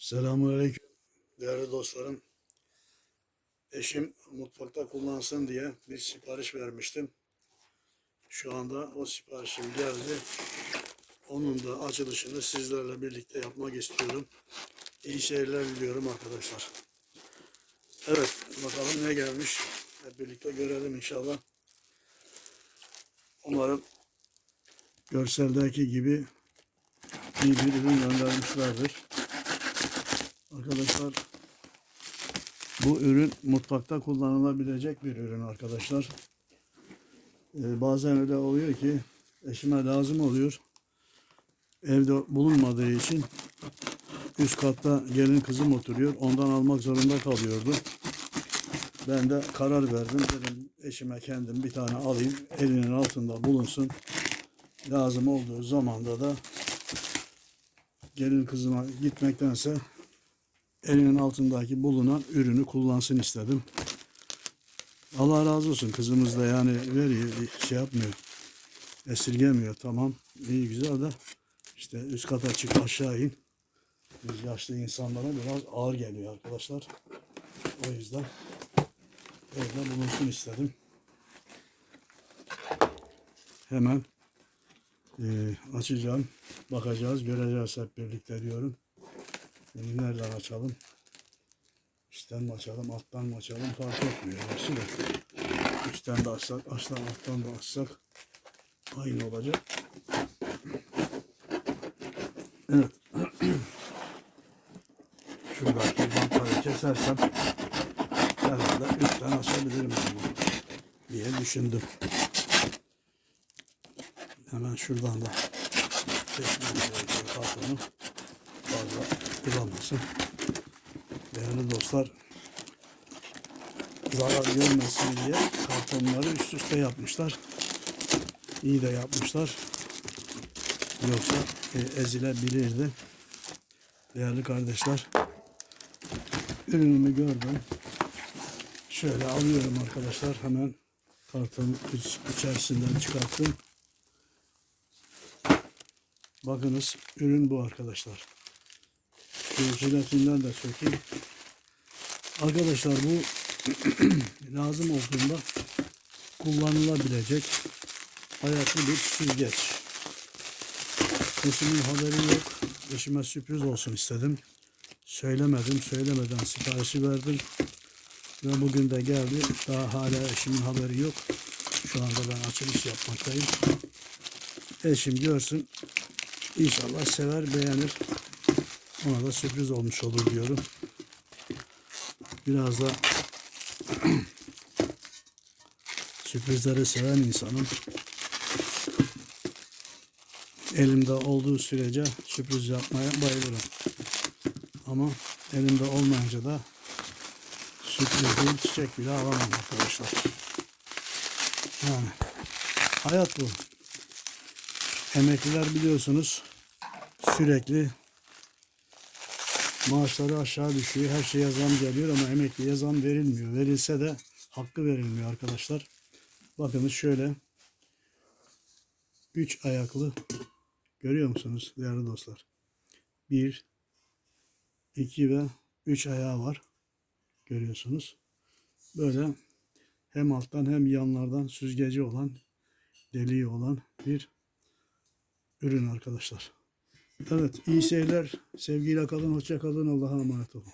Selamünaleyküm değerli dostlarım. Eşim mutfakta kullansın diye bir sipariş vermiştim. Şu anda o siparişim geldi. Onun da açılışını sizlerle birlikte yapmak istiyorum. İyi seyirler diliyorum arkadaşlar. Evet bakalım ne gelmiş. Hep birlikte görelim inşallah. Umarım görseldeki gibi iyi bir ürün göndermişlerdir. Arkadaşlar bu ürün mutfakta kullanılabilecek bir ürün arkadaşlar. Ee, bazen öyle oluyor ki eşime lazım oluyor. Evde bulunmadığı için üst katta gelin kızım oturuyor. Ondan almak zorunda kalıyordu. Ben de karar verdim. Dedim eşime kendim bir tane alayım. Elinin altında bulunsun. Lazım olduğu zamanda da gelin kızıma gitmektense elinin altındaki bulunan ürünü kullansın istedim. Allah razı olsun kızımız da yani veriyor şey yapmıyor. Esirgemiyor tamam iyi güzel de işte üst kata çık aşağı in. Biz yaşlı insanlara biraz ağır geliyor arkadaşlar. O yüzden evde bulunsun istedim. Hemen eee, açacağım. Bakacağız, göreceğiz hep birlikte diyorum. Bunu nereden açalım? Üstten mi açalım, alttan mı açalım fark etmiyor. Gerçi de. Üstten de açsak, açtan alttan da açsak aynı olacak. Evet. Şuradaki bantları kesersem herhalde üstten açabilirim diye düşündüm. Hemen şuradan da kesmem gerekiyor kartonu fazla kullanmasın. Değerli dostlar zarar görmesin diye kartonları üst üste yapmışlar. İyi de yapmışlar. Yoksa e, ezilebilirdi. Değerli kardeşler ürünümü gördüm. Şöyle alıyorum arkadaşlar hemen kartonun iç- içerisinden çıkarttım. Bakınız ürün bu arkadaşlar. Şu jelatinden de sökeyim. Arkadaşlar bu lazım olduğunda kullanılabilecek hayatlı bir süzgeç. Eşimin haberi yok. Eşime sürpriz olsun istedim. Söylemedim. Söylemeden siparişi verdim. Ve bugün de geldi. Daha hala eşimin haberi yok. Şu anda ben açılış yapmaktayım. Eşim görsün. İnşallah sever, beğenir. Ona da sürpriz olmuş olur diyorum. Biraz da sürprizleri seven insanım. Elimde olduğu sürece sürpriz yapmaya bayılırım. Ama elimde olmayınca da sürpriz değil çiçek bile alamam arkadaşlar. Yani hayat bu. Emekliler biliyorsunuz sürekli maaşları aşağı düşüyor. Her şeye zam geliyor ama emekliye zam verilmiyor. Verilse de hakkı verilmiyor arkadaşlar. Bakınız şöyle. Üç ayaklı görüyor musunuz değerli dostlar? Bir, iki ve üç ayağı var. Görüyorsunuz. Böyle hem alttan hem yanlardan süzgeci olan, deliği olan bir ürün arkadaşlar. Evet iyi seyirler. Sevgiyle kalın, hoşça kalın. Allah'a emanet olun.